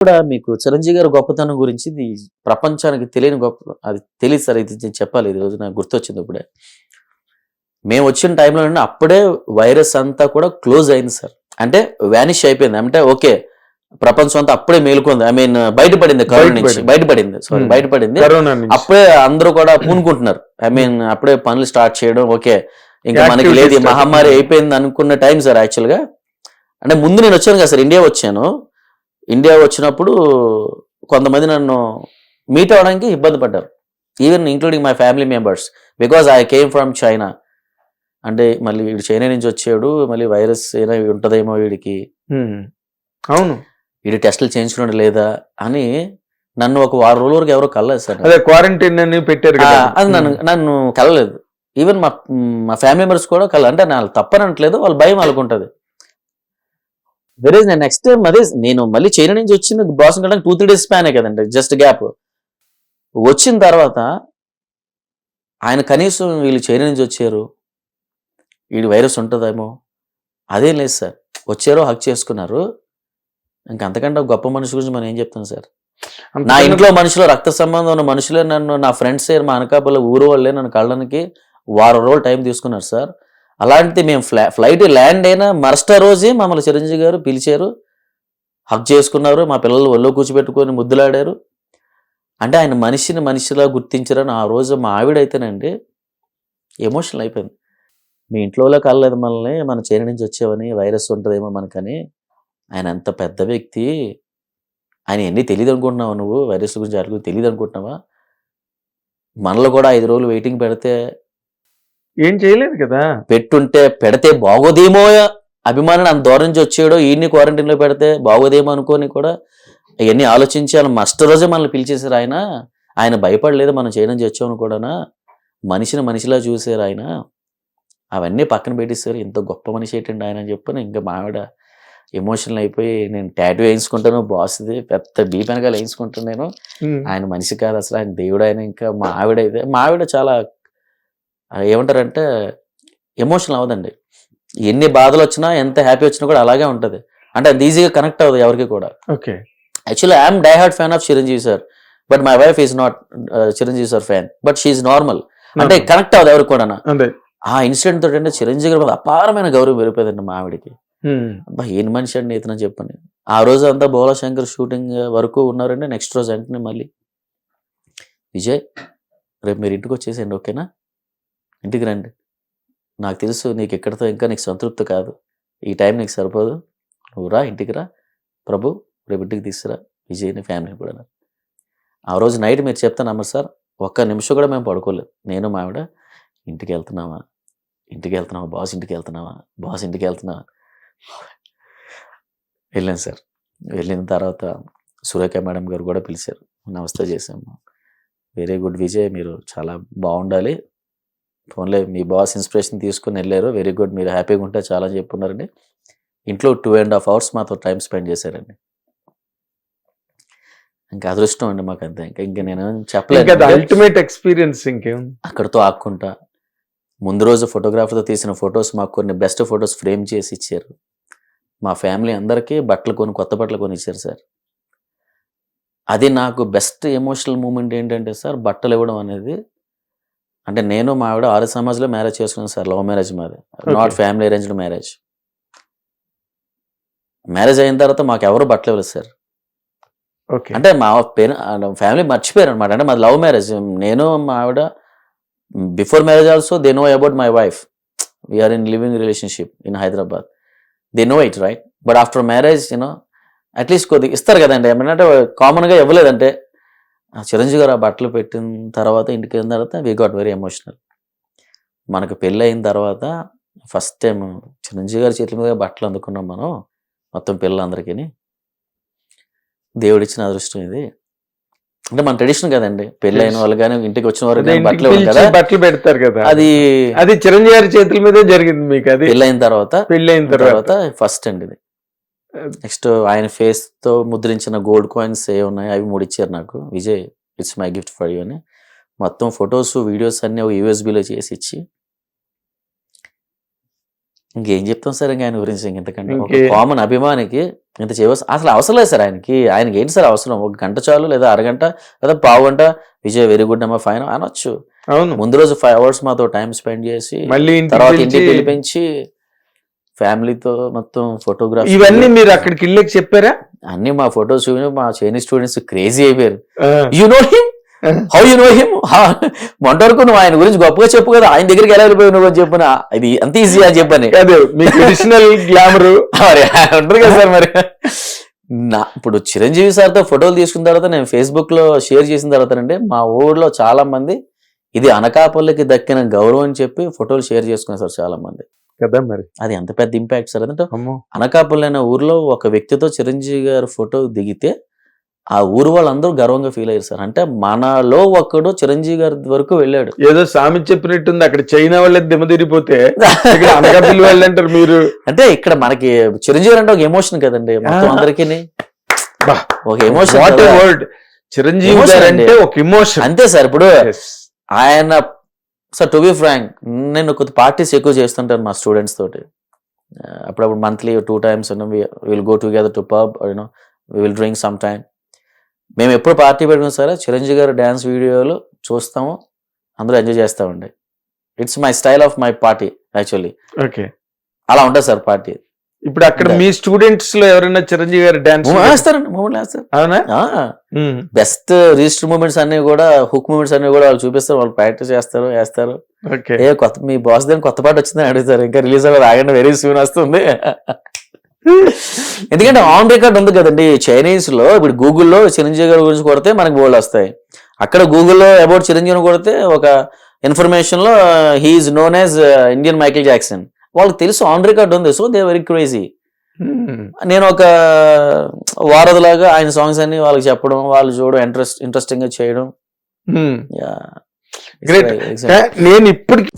కూడా మీకు చిరంజీవి గారి గొప్పతనం గురించి ఇది ప్రపంచానికి తెలియని గొప్ప అది తెలియదు సార్. ఇది నేను చెప్పాలి. ఈ రోజు నాకు గుర్తొచ్చింది ఇప్పుడే. మేము వచ్చిన టైంలో అప్పుడే వైరస్ అంతా కూడా క్లోజ్ అయింది సార్. అంటే వ్యానిష్ అయిపోయింది. అంటే ఓకే ప్రపంచం అంతా అప్పుడే మేలుకుంది. ఐ మీన్ బయటపడింది కరోనా నుంచి. బయటపడింది. సారీ. బయటపడింది. అప్పుడే అందరూ కూడా పూనుకుంటున్నారు. ఐ మీన్ అప్పుడే పనులు స్టార్ట్ చేయడం ఓకే. ఇంకా మనకి లేదు. మహమ్మారి అయిపోయింది అనుకున్న టైం సార్ యాక్చువల్గా అంటే ముందు నేను వచ్చాను కదా సార్. ఇండియా వచ్చాను. ఇండియా వచ్చినప్పుడు కొంతమంది నన్ను మీట్ అవడానికి ఇబ్బంది పడ్డారు. Even including my family members because I came from China అంటే మళ్ళీ వీడు చైనా నుంచి వచ్చాడు మళ్ళీ వైరస్ ఏదో ఉంటుందేమో వీడికి. అవును. వీడి టెస్టులు చేయించుకున్నాడు లేదా అని నన్ను ఒక వారం రోజుల వరకు ఎవరో కలలేదు సార్. అదే క్వారంటైన్ అని పెట్టారు అది నన్ను నన్ను కలలేదు. ఈవెన్ మా మా ఫ్యామిలీ మెంబర్స్ కూడా కల అంటే నాకు తప్పనట్లేదు వాళ్ళ భయం వాళ్ళకు ఉంటుంది వెరీ నేను నెక్స్ట్ టైం అదే నేను మళ్ళీ చైనా నుంచి వచ్చింది బాస్ కట్టడానికి టూ త్రీ డేస్ స్పానే కదండి జస్ట్ గ్యాప్ వచ్చిన తర్వాత ఆయన కనీసం వీళ్ళు చైనా నుంచి వచ్చారు వీడి వైరస్ ఉంటుందేమో అదేం లేదు సార్. వచ్చారో హక్ చేసుకున్నారు. ఇంకా అంతకంటే ఒక గొప్ప మనిషి గురించి మనం ఏం చెప్తాం సార్? నా ఇంట్లో మనుషులు రక్త సంబంధం ఉన్న మనుషులే నన్ను నా ఫ్రెండ్స్ మా అనకాపల్లి ఊరు వాళ్ళే నన్ను కళ్ళడానికి వారం రోజులు టైం తీసుకున్నారు సార్. అలాంటి మేము ఫ్లై ఫ్లైట్ ల్యాండ్ అయినా మరస్ట రోజే మమ్మల్ని చిరంజీవి గారు పిలిచారు. హక్ చేసుకున్నారు. మా పిల్లలు ఒళ్ళో కూర్చోబెట్టుకొని ముద్దులాడారు. అంటే ఆయన మనిషిని మనిషిలా గుర్తించారని ఆ రోజు మా ఆవిడైతేనండి ఎమోషనల్ అయిపోయింది. మీ ఇంట్లో కలలేదు మనల్ని మన చేరి నుంచి వచ్చేవని వైరస్ ఉంటుందేమో మనకని ఆయన అంత పెద్ద వ్యక్తి. ఆయన ఎన్ని తెలియదు అనుకుంటున్నావు నువ్వు? వైరస్ గురించి అడుగు గురించి తెలియదు అనుకుంటున్నావా మనలో కూడా ఐదు రోజులు వెయిటింగ్ పెడితే ఏం చేయలేదు కదా? పెట్టుంటే పెడితే బాగోదేమో అభిమానుడు అంత దూరం నుంచి వచ్చాడో ఈయన్ని క్వారంటైన్లో పెడితే బాగోదేమో అనుకోని కూడా అవన్నీ ఆలోచించి ఆయన మస్ట్ రోజే మనల్ని పిలిచేశారు ఆయన. ఆయన భయపడలేదు మనం చేయడం వచ్చామని కూడా మనిషిని మనిషిలా చూసారు ఆయన. అవన్నీ పక్కన పెట్టేశారు. ఇంత గొప్ప మనిషి ఏంటండి ఆయన అని చెప్పని ఇంకా మావిడ ఎమోషనల్ అయిపోయి నేను టాటూ వేయించుకుంటాను బాస్ది పెద్ద డీప్ వెనకాల వేయించుకుంటాను నేను. ఆయన మనిషి కాదు అసలు ఆయన దేవుడు ఆయన ఇంకా మా ఆవిడ అయితే మా ఆవిడ చాలా ఏమంటారంటే ఎమోషనల్ అవ్వదండి. ఎన్ని బాధలు వచ్చినా ఎంత హ్యాపీ వచ్చినా కూడా అలాగే ఉంటుంది. అంటే అది ఈజీగా కనెక్ట్ అవ్వదు ఎవరికి కూడా. Okay. Actually I'm die hard fan of Chiranjeevi sir. But my wife is not Chiranjeevi sir fan. But she's normal. అంటే కనెక్ట్ అవ్వదు ఎవరికి కూడా ఆ ఇన్సిడెంట్ తోటి అంటే చిరంజీవి గారి అపారమైన గౌరవం పెరిగిపోయిందండి మా ఆవిడకి. అబ్బా ఏం మనిషి అండి ఇతను చెప్పండి. ఆ రోజు అంతా బోలా శంకర్ షూటింగ్ వరకు ఉన్నారండి నెక్స్ట్ రోజు వెంటనే మళ్ళీ. విజయ్ రేపు మీరు ఇంటికి వచ్చేసేయండి ఓకేనా? ఇంటికి రండి. నాకు తెలుసు నీకు ఎక్కడితో ఇంకా నీకు సంతృప్తి కాదు. ఈ టైం నీకు సరిపోదు. నువ్వు రా ఇంటికి రా. ప్రభు రేపు ఇంటికి తీసుకురా. విజయ్ని ఫ్యామిలీ కూడా ఆ రోజు నైట్ మీరు చెప్తానమ్మా సార్. ఒక్క నిమిషం కూడా మేము పడుకోలేదు. నేను మా ఆవిడ ఇంటికి వెళ్తున్నావా ఇంటికి వెళ్తున్నావా బాస్ ఇంటికి వెళ్తున్నావా బాస్ ఇంటికి వెళ్తున్నావా? వెళ్ళాను సార్. వెళ్ళిన తర్వాత సురేఖ మేడం గారు కూడా పిలిచారు. నమస్తే చేసాము వెరీ గుడ్ విజయ్ మీరు చాలా బాగుండాలి. ఫోన్లే మీ బాస్ ఇన్స్పిరేషన్ తీసుకుని వెళ్ళారు. Very good. మీరు హ్యాపీగా ఉంటే చాలా చెప్పున్నారండి. ఇంట్లో టూ అండ్ హాఫ్ అవర్స్ మాతో టైం స్పెండ్ చేశారండి. ఇంకా అదృష్టం అండి మాకు అంతే ఇంకా ఇంకా నేను చెప్పలేదు అల్టిమేట్ ఎక్స్పీరియన్స్ ఇంకేం? అక్కడితో ఆక్కుంటా ముందు రోజు ఫోటోగ్రాఫర్తో తీసిన ఫొటోస్ మాకు కొన్ని బెస్ట్ ఫొటోస్ ఫ్రేమ్ చేసి ఇచ్చారు. మా ఫ్యామిలీ అందరికీ బట్టలు కొని కొత్త బట్టలు కొని ఇచ్చారు సార్. అది నాకు బెస్ట్ ఎమోషనల్ మూమెంట్ ఏంటంటే సార్ బట్టలు ఇవ్వడం అనేది అంటే నేను మా ఆవిడ ఆరు సమాజ్లో మ్యారేజ్ చేసుకున్నాను సార్ లవ్ మ్యారేజ్ మాది. Not. Family arranged marriage marriage అయిన తర్వాత మాకు ఎవరు బట్టలు ఇవ్వలేదు సార్. ఓకే. అంటే మా పేరు ఫ్యామిలీ మర్చిపోయారు అనమాట అంటే మాది లవ్ మ్యారేజ్. నేను మా ఆవిడ before marriage also they know about my wife we're in living relationship in Hyderabad they know it right but after marriage you know at least కొద్దిగా ఇస్తారు కదండి. ఏమంటే కామన్గా ఇవ్వలేదంటే చిరంజీవి గారు ఆ బట్టలు పెట్టిన తర్వాత ఇంటికి వెళ్ళిన తర్వాత వీ గాట్ వెరీ ఎమోషనల్ మనకు పెళ్ళి అయిన తర్వాత ఫస్ట్ టైం చిరంజీవి గారి చేతుల మీద బట్టలు అందుకున్నాం మనం మొత్తం పిల్లలందరికీ దేవుడిచ్చిన అదృష్టం ఇది. అంటే మన ట్రెడిషన్ కదండి పెళ్ళి అయిన. వాళ్ళు కానీ ఇంటికి వచ్చిన వారు బట్టలు కదా. బట్టలు పెడతారు కదా. అది అది చిరంజీవి గారి చేతుల మీదే జరిగింది మీకు అది. పెళ్ళి అయిన తర్వాత పెళ్ళి అయిన తర్వాత తర్వాత. ఫస్ట్ అండి ఇది. నెక్స్ట్ ఆయన ఫేస్తో ముద్రించిన గోల్డ్ కాయిన్స్ ఏ ఉన్నాయి అవి మూడు ఇచ్చారు నాకు. Vijay it's my gift for you అని. మొత్తం ఫొటోస్ వీడియోస్ అన్ని ఒక USB లో చేసి ఇచ్చి. ఇంకేం చెప్తాం సార్ ఇంకా ఆయన గురించి ఇంక ఇంతకంటే? ఒక కామన్ అభిమానికి ఇంత చేయవలసి అసలు అవసరం లేదు సార్ ఆయనకి. ఆయనకి ఏంటి సార్ అవసరం? ఒక గంట చాలు లేదా అరగంట లేదా పావు గంట? విజయ్ వెరీ గుడ్ అమ్మా ఫైన్ అనొచ్చు. అవును. ముందు రోజు ఫైవ్ అవర్స్ మాతో టైం స్పెండ్ చేసి మళ్ళీ తర్వాత ఇంటికి పిలిపించి ఫ్యామిలీతో మొత్తం ఫోటోగ్రాఫ్ ఇవన్నీ మీరు అక్కడికి వెళ్ళి చెప్పారా? అన్ని మా ఫొటోస్ మా చైనీస్ స్టూడెంట్స్ క్రేజీ అయిపోయారు. You know him how you know him మొంట వరకు నువ్వు ఆయన గురించి గొప్పగా చెప్పు కదా. ఆయన దగ్గరికి ఎలా వెళ్ళిపోయి నువ్వు అని చెప్పిన? ఇది అంత ఈజీ అని చెప్పని. ట్రెడిషనల్ గ్లామర్ మరి ఉంటుంది కదా సార్ మరి. నా ఇప్పుడు చిరంజీవి సార్తో ఫోటోలు తీసుకున్న తర్వాత నేను ఫేస్బుక్లో షేర్ చేసిన తర్వాత అండి మా ఊర్లో చాలా మంది ఇది అనకాపల్లికి దక్కిన గౌరవం అని చెప్పి ఫోటోలు షేర్ చేసుకున్నారు సార్ చాలా మంది కదా మరి? అది ఎంత పెద్ద ఇంపాక్ట్ సార్. అంటే అనకాపల్లి అనే ఊర్లో ఒక వ్యక్తితో చిరంజీవి గారు ఫోటో దిగితే ఆ ఊరు వాళ్ళందరూ గర్వంగా ఫీల్ అయ్యారు సార్. అంటే మనలో ఒక్కడు చిరంజీవి గారి వరకు వెళ్ళాడు. ఏదో సామి చెప్పినట్టుంది. అక్కడ చైనా వాళ్ళే దిమ్మదిరిపోతే ఇక్కడ అనకాపల్లి వాళ్ళు అంటారు మీరు. అంటే ఇక్కడ మనకి చిరంజీవి గారు అంటే ఒక ఎమోషన్ కదండి. మొత్తం. అందరికీ. ఒక ఎమోషన్ చిరంజీవి గారు. అంటే ఒక ఇమోషన్ అంతే సార్. ఇప్పుడు ఆయన సార్ టు బి ఫ్రాంక్ నేను కొద్ది పార్టీస్ ఎక్కువ చేస్తుంటాను మా స్టూడెంట్స్ తోటి. అప్పుడప్పుడు monthly two times will go together to pub you know will drink some time మేము ఎప్పుడు పార్టీ పెట్టినా సరే చిరంజీవి గారు డ్యాన్స్ వీడియోలు చూస్తాము అందరూ ఎంజాయ్ చేస్తామండి it's my style of my party actually okay అలా ఉంటుంది సార్ పార్టీ ఇప్పుడు అక్కడ మీ స్టూడెంట్స్లో ఎవరైనా చిరంజీవి గారి డాన్స్ వేస్తారండి మూమెంట్ వేస్తారు. అవునా. బెస్ట్ రిజిస్టర్ మూమెంట్స్ అన్ని కూడా హుక్ మూమెంట్స్ అన్ని కూడా వాళ్ళు చూపిస్తారు వాళ్ళు ప్రాక్టీస్ చేస్తారు వేస్తారు. ఏ కొత్త మీ బాస్ దగ్గర కొత్త పాట వచ్చిందని అడుగుతారు ఇంకా రిలీజ్ అవ్వదు ఆగండి వెరీ సూన్ వస్తుంది. ఎందుకంటే ఆన్ రికార్డ్ ఉంది కదండి చైనీస్లో ఇప్పుడు గూగుల్లో చిరంజీవి గారి గురించి కొడితే మనకి బోల్డ్ వస్తాయి. అక్కడ గూగుల్లో అబౌట్ చిరంజీవి కొడితే ఒక ఇన్ఫర్మేషన్లో he's known as Indian Michael Jackson వాళ్ళకి తెలుసు ఆన్ రికార్డ్ ఉంది. So they very crazy. నేను ఒక వారధిలాగా ఆయన సాంగ్స్ అన్ని వాళ్ళకి చెప్పడం వాళ్ళు చూడడం ఇంట్రెస్ట్ ఇంట్రెస్టింగ్గా చేయడం. It's like- నేను ఇప్పటికి